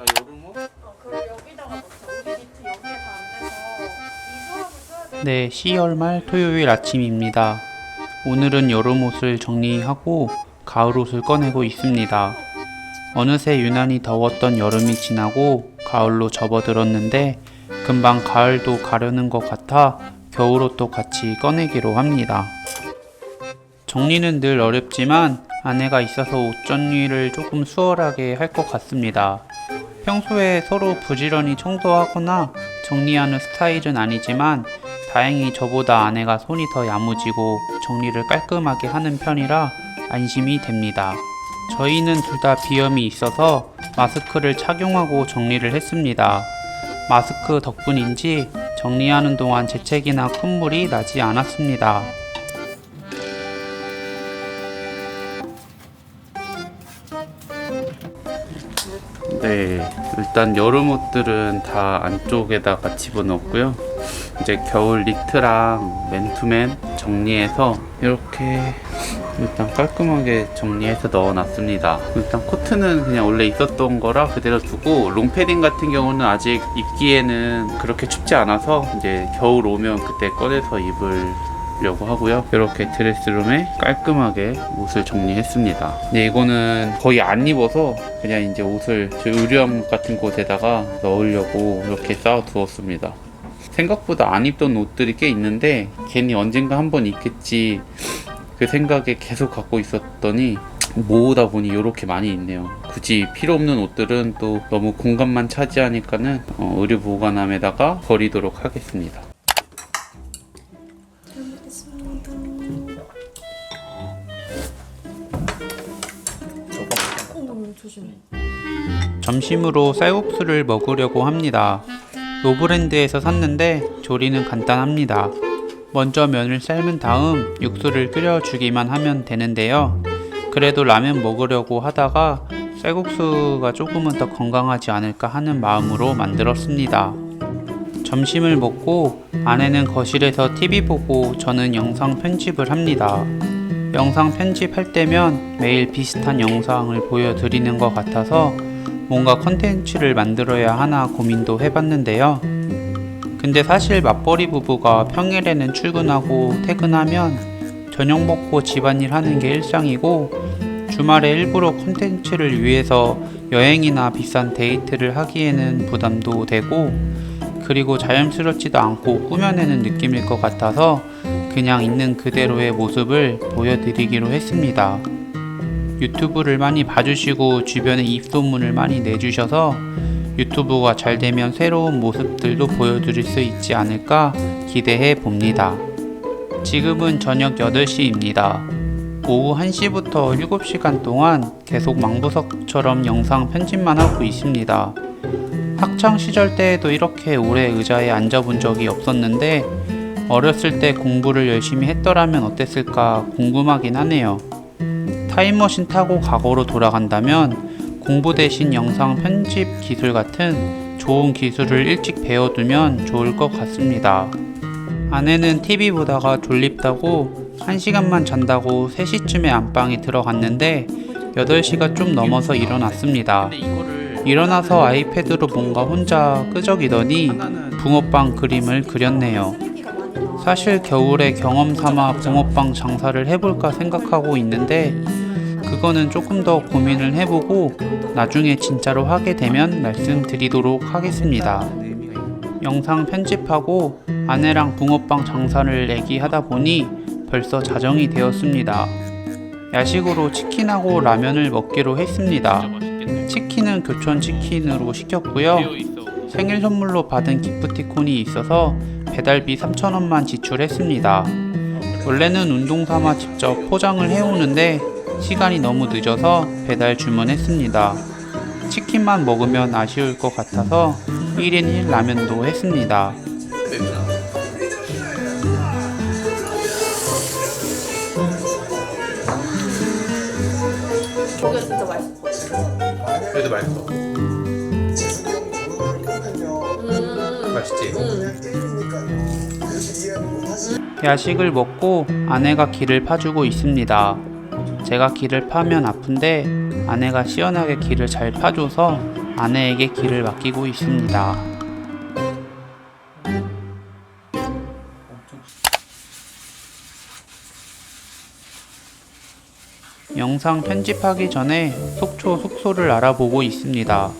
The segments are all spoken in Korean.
나 여름 옷? 어, 그걸 여기다가 넣자. 우리 니트 여기에 다안 돼서 이 서랍을 써야 돼. 네, 10월 말 토요일 아침입니다. 오늘은 여름 옷을 정리하고 가을 옷을 꺼내고 있습니다. 어느새 유난히 더웠던 여름이 지나고 가을로 접어들었는데 금방 가을도 가려는 것 같아 겨울 옷도 같이 꺼내기로 합니다. 정리는 늘 어렵지만 아내가 있어서 옷 정리를 조금 수월하게 할 것 같습니다. 평소에 서로 부지런히 청소하거나 정리하는 스타일은 아니지만 다행히 저보다 아내가 손이 더 야무지고 정리를 깔끔하게 하는 편이라 안심이 됩니다. 저희는 둘 다 비염이 있어서 마스크를 착용하고 정리를 했습니다. 마스크 덕분인지 정리하는 동안 재채기나 콧물이 나지 않았습니다. 일단 여름 옷들은 다 안쪽에다가 집어넣었고요. 이제 겨울 니트랑 맨투맨 정리해서 이렇게 일단 깔끔하게 정리해서 넣어놨습니다. 일단 코트는 그냥 원래 있었던 거라 그대로 두고 롱패딩 같은 경우는 아직 입기에는 그렇게 춥지 않아서 이제 겨울 오면 그때 꺼내서 입을 려고 하고요. 이렇게 드레스룸에 깔끔하게 옷을 정리했습니다. 근데 이거는 거의 안 입어서 그냥 이제 옷을 저 의류함 같은 곳에다가 넣으려고 이렇게 쌓아 두었습니다. 생각보다 안 입던 옷들이 꽤 있는데 괜히 언젠가 한번 입겠지 그 생각에 계속 갖고 있었더니 모으다 보니 이렇게 많이 있네요. 굳이 필요 없는 옷들은 또 너무 공간만 차지하니까는 어, 의류 보관함에다가 버리도록 하겠습니다. 조심해. 점심으로 쌀국수를 먹으려고 합니다. 노브랜드에서 샀는데 조리는 간단합니다. 먼저 면을 삶은 다음 육수를 끓여주기만 하면 되는데요. 그래도 라면 먹으려고 하다가 쌀국수가 조금은 더 건강하지 않을까 하는 마음으로 만들었습니다. 점심을 먹고 아내는 거실에서 TV 보고 저는 영상 편집을 합니다. 영상 편집할 때면 매일 비슷한 영상을 보여드리는 것 같아서 뭔가 컨텐츠를 만들어야 하나 고민도 해봤는데요. 근데 사실 맞벌이 부부가 평일에는 출근하고 퇴근하면 저녁 먹고 집안일 하는 게 일상이고 주말에 일부러 컨텐츠를 위해서 여행이나 비싼 데이트를 하기에는 부담도 되고 그리고 자연스럽지도 않고 꾸며내는 느낌일 것 같아서 그냥 있는 그대로의 모습을 보여드리기로 했습니다. 유튜브를 많이 봐주시고 주변에 입소문을 많이 내주셔서 유튜브가 잘 되면 새로운 모습들도 보여드릴 수 있지 않을까 기대해 봅니다. 지금은 저녁 8시입니다. 오후 1시부터 7시간 동안 계속 망부석처럼 영상 편집만 하고 있습니다. 학창 시절 때에도 이렇게 오래 의자에 앉아본 적이 없었는데 어렸을 때 공부를 열심히 했더라면 어땠을까 궁금하긴 하네요. 타임머신 타고 과거로 돌아간다면 공부 대신 영상 편집 기술 같은 좋은 기술을 일찍 배워두면 좋을 것 같습니다. 아내는 TV 보다가 졸립다고 1시간만 잔다고 3시쯤에 안방에 들어갔는데 8시가 좀 넘어서 일어났습니다. 일어나서 아이패드로 뭔가 혼자 끄적이더니 붕어빵 그림을 그렸네요. 사실 겨울에 경험 삼아 붕어빵 장사를 해볼까 생각하고 있는데 그거는 조금 더 고민을 해보고 나중에 진짜로 하게 되면 말씀드리도록 하겠습니다. 영상 편집하고 아내랑 붕어빵 장사를 내기하다 보니 벌써 자정이 되었습니다. 야식으로 치킨하고 라면을 먹기로 했습니다. 치킨은 교촌 치킨으로 시켰고요. 생일 선물로 받은 기프티콘이 있어서 배달비 3,000원만 지출했습니다. 원래는 운동 삼아 직접 포장을 해오는데 시간이 너무 늦어서 배달 주문했습니다. 치킨만 먹으면 아쉬울 것 같아서 1인 1 라면도 했습니다. 저게 진짜 맛있어. 그래도 맛있어. 음. 맛있지? 야식을 먹고 아내가 길을 파주고 있습니다. 제가 길을 파면 아픈데 아내가 시원하게 길을 잘 파줘서 아내에게 길을 맡기고 있습니다. 영상 편집하기 전에 속초 숙소를 알아보고 있습니다.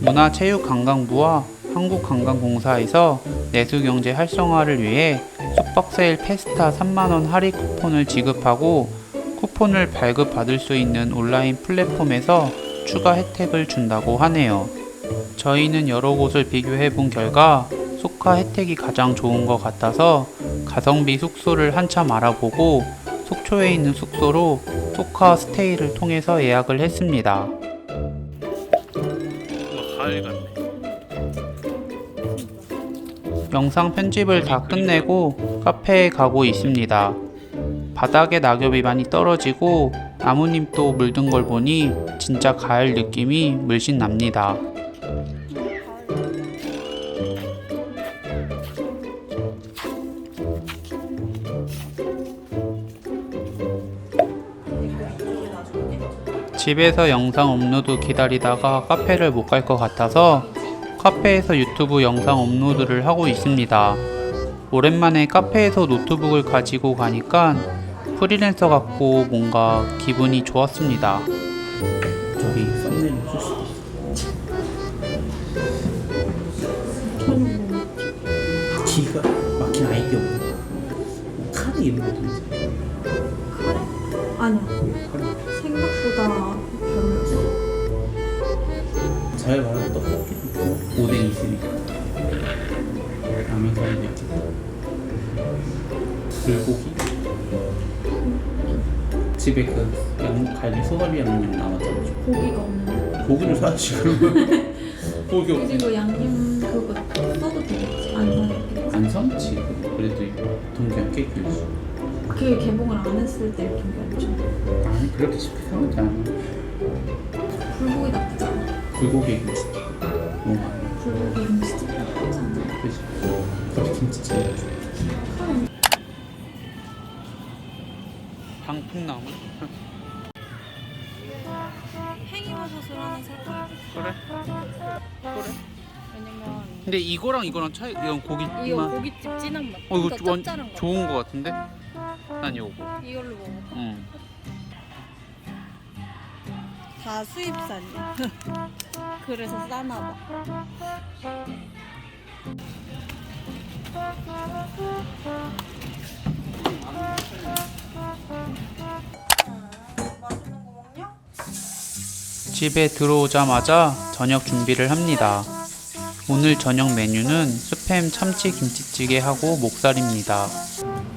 문화체육관광부와 한국관광공사에서 내수경제 활성화를 위해 숙박세일 페스타 3만원 할인 쿠폰을 지급하고 쿠폰을 발급받을 수 있는 온라인 플랫폼에서 추가 혜택을 준다고 하네요. 저희는 여러 곳을 비교해 본 결과 속하 혜택이 가장 좋은 것 같아서 가성비 숙소를 한참 알아보고 속초에 있는 숙소로 속하 스테이를 통해서 예약을 했습니다. 영상 편집을 다 끝내고 카페에 가고 있습니다. 바닥에 낙엽이 많이 떨어지고 나뭇잎도 물든 걸 보니 진짜 가을 느낌이 물씬 납니다. 집에서 영상 업로드 기다리다가 카페를 못 갈 것 같아서 카페에서 유튜브 영상 업로드를 하고 있습니다. 오랜만에 카페에서 노트북을 가지고 가니까 프리랜서 같고 뭔가 기분이 좋았습니다. 저기 썸네일 쓸 수도 있어. 기가 막힌 아이디어. 카드 이런 것도 있어. 카레? 아니야. 라면 사이도 있고. 불고기. 집에 그 양, 갈비 소갈비 양념 남았잖아. 고기가 없는데. 고기를 사지 그러면. 고기 없으니까. 그리고 양념 그거 써도 되겠지? 안 사야겠지? 안 삼지. 그래도 동경 꽤 길지. 그 개봉을 안 했을 때 경기였죠. 아니 그렇게 쉽게 생각하지 않아. 불고기 나쁘지 않아. 불고기 방풍나무? 팽이버섯을 하나 살까? 그래. 그래. 왜냐면 근데 이거랑 이거랑 차이 이건 이거 고기만. 고깃집 진한 맛. 어 이거 더완 짭짤한 거. 좋은 거 같은데? 난 이거. 이걸로 먹어. 응. 다 수입산이야. 그래서 싸나 봐. 집에 들어오자마자 저녁 준비를 합니다. 오늘 저녁 메뉴는 스팸 참치 김치찌개하고 목살입니다.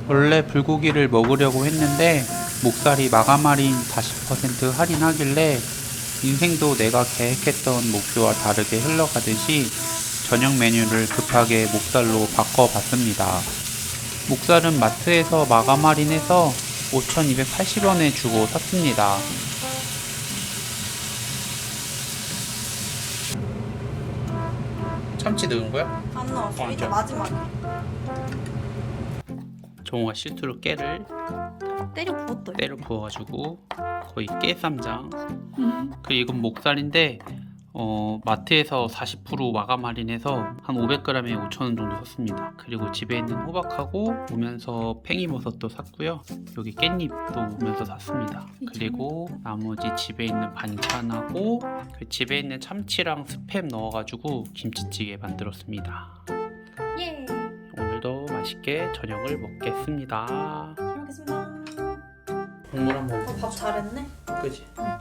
원래 불고기를 먹으려고 했는데 목살이 마감 할인 40% 할인하길래 인생도 내가 계획했던 목표와 다르게 흘러가듯이 저녁 메뉴를 급하게 목살로 바꿔봤습니다. 목살은 마트에서 마감 할인해서 5,280원에 주고 샀습니다. 참치 넣은 거야? 안 나왔어. 어, 이제 안 마지막에. 정우가 실수로 깨를 때려 부었다. 때려 부어가지고 거의 깨 쌈장 그리고 이건 목살인데 어, 마트에서 40% 마감 할인해서 한 500g에 5,000원 정도 샀습니다. 그리고 집에 있는 호박하고 오면서 팽이버섯도 샀고요. 여기 깻잎도 오면서 샀습니다. 그리고 나머지 집에 있는 반찬하고 그 집에 있는 참치랑 스팸 넣어가지고 김치찌개 만들었습니다. 예. 오늘도 맛있게 저녁을 먹겠습니다. 잘 먹겠습니다. 국물 한번 어, 밥 잘했네. 그지? 짤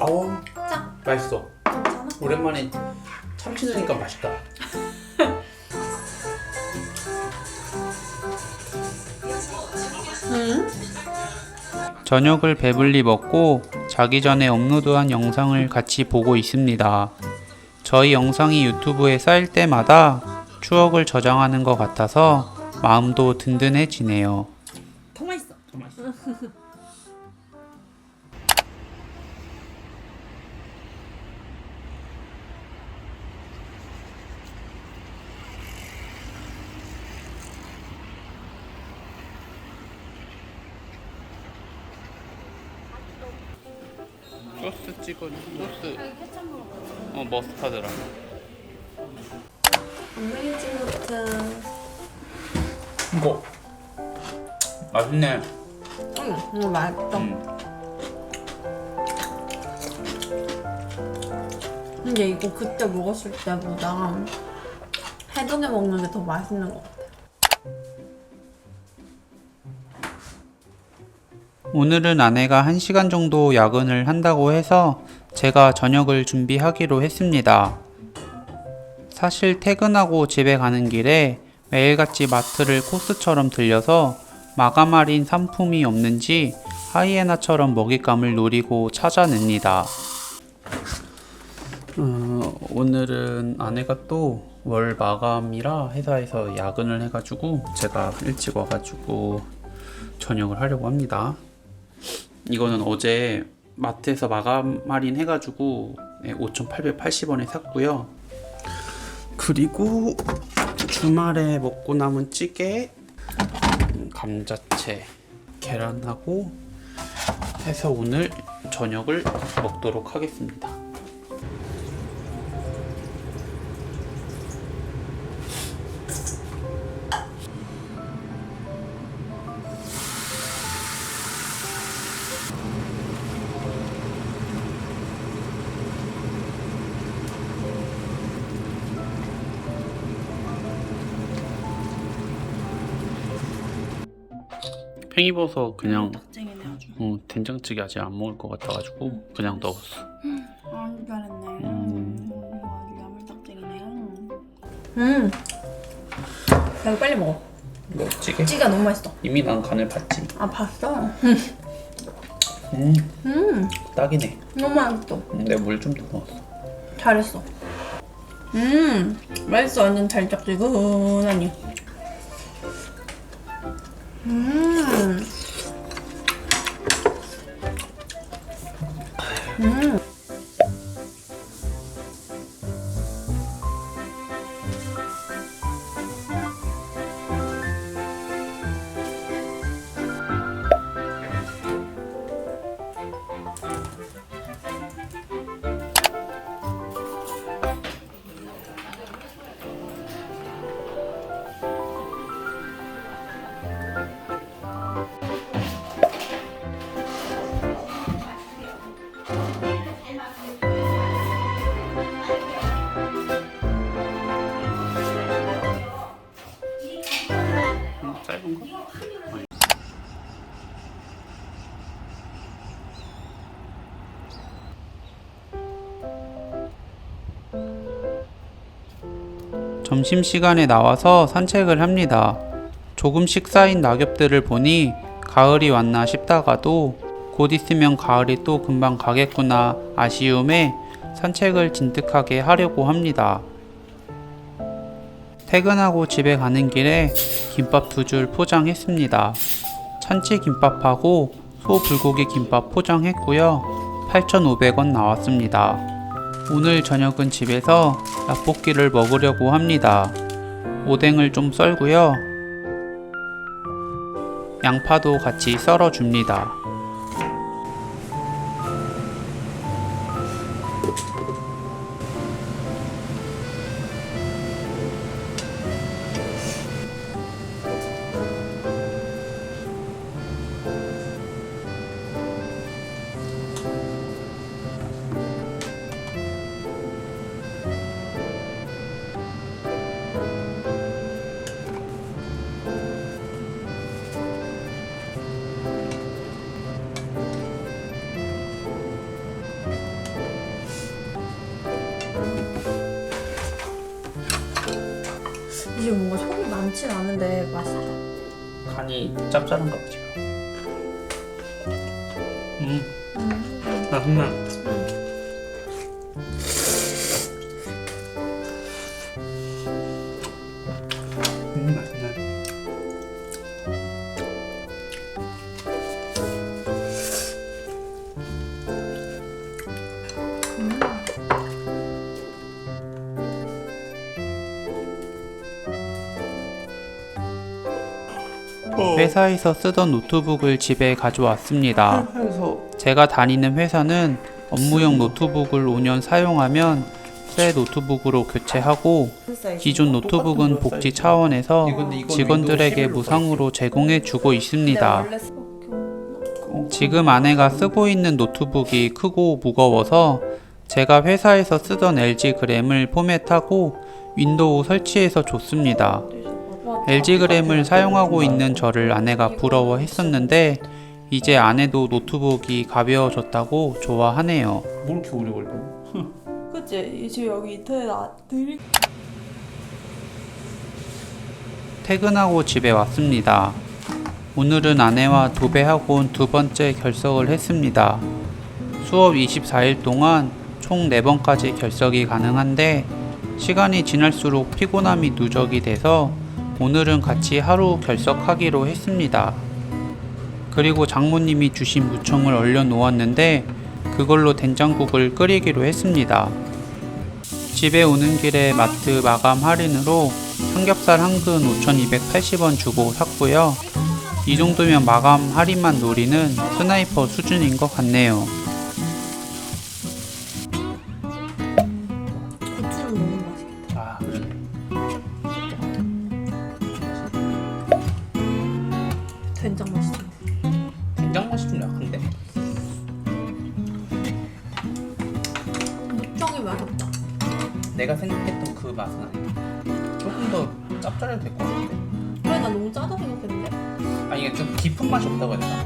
아우 짜. 맛있어. 괜찮아? 오랜만에 참치 넣으니까 맛있다. 응. 저녁을 배불리 먹고 자기 전에 업로드한 영상을 같이 보고 있습니다. 저희 영상이 유튜브에 쌓일 때마다 추억을 저장하는 것 같아서 마음도 든든해지네요. 소스 어 머스타드랑 어메이징 노트. 이거 맛있네 응, 이거 맛있다. 음. 근데 이거 그때 먹었을 때보다 해동해 먹는 게 더 맛있는 것 같아. 오늘은 아내가 1시간 정도 야근을 한다고 해서 제가 저녁을 준비하기로 했습니다. 사실 퇴근하고 집에 가는 길에 매일같이 마트를 코스처럼 들려서 마감 할인 상품이 없는지 하이에나처럼 먹잇감을 노리고 찾아냅니다. 어, 오늘은 아내가 또 월 마감이라 회사에서 야근을 해가지고 제가 일찍 와가지고 저녁을 하려고 합니다. 이거는 어제 마트에서 마감 할인 해가지고 네, 5,880원에 샀고요. 그리고 주말에 먹고 남은 찌개, 음, 감자채, 계란하고 해서 오늘 저녁을 먹도록 하겠습니다. 팽이버섯 그냥 닭쟁이네 아주. 어, 된장찌개 아직 안 먹을 것 같아가지고 그냥 넣었어. 아주 잘했네. 음. 아주 야물딱쟁이네. 음. 이거 빨리 먹어. 뭐 찌개? 찌가 너무 맛있어. 이미 난 간을 봤지. 아, 봤어? 음, 음, 딱이네. 너무 맛있어. 음, 내가 물 좀 더 넣었어. 잘했어. 음, 맛있어. 완전 달짝지근하니. 점심시간에 나와서 산책을 합니다. 조금씩 쌓인 낙엽들을 보니 가을이 왔나 싶다가도 곧 있으면 가을이 또 금방 가겠구나 아쉬움에 산책을 진득하게 하려고 합니다. 퇴근하고 집에 가는 길에 김밥 두 줄 포장했습니다. 참치 김밥하고 소 불고기 김밥 포장했고요. 8,500원 나왔습니다. 오늘 저녁은 집에서 라볶이를 먹으려고 합니다. 오뎅을 좀 썰고요. 양파도 같이 썰어 줍니다. 이게 뭔가 속이 많진 않은데 맛있다. 간이 짭짤한가 보지. 음, 음. 맛있 회사에서 쓰던 노트북을 집에 가져왔습니다. 제가 다니는 회사는 업무용 노트북을 5년 사용하면 새 노트북으로 교체하고 기존 노트북은 복지 차원에서 직원들에게 무상으로 제공해 주고 있습니다. 지금 아내가 쓰고 있는 노트북이 크고 무거워서 제가 회사에서 쓰던 LG 그램을 포맷하고 윈도우 설치해서 줬습니다. LG 그램을 사용하고 있는 저를 아내가 부러워했었는데 이제 아내도 노트북이 가벼워졌다고 좋아하네요. 뭘 이렇게 오래 걸려? 그치? 지금 여기 인터넷 안 들리 퇴근하고 집에 왔습니다. 오늘은 아내와 도배학원 두 번째 결석을 했습니다. 수업 24일 동안 총 4번까지 결석이 가능한데 시간이 지날수록 피곤함이 누적이 돼서 오늘은 같이 하루 결석하기로 했습니다. 그리고 장모님이 주신 무청을 얼려 놓았는데 그걸로 된장국을 끓이기로 했습니다. 집에 오는 길에 마트 마감 할인으로 삼겹살 한 근 5,280원 주고 샀고요. 이 정도면 마감 할인만 노리는 스나이퍼 수준인 것 같네요. 내가 생각했던 그 맛은 아니다. 조금 더 짭짤해도 될 것 같은데. 그래 나 너무 짜다 생각했는데. 아 이게 좀 깊은 맛이 없다고 해야 되나?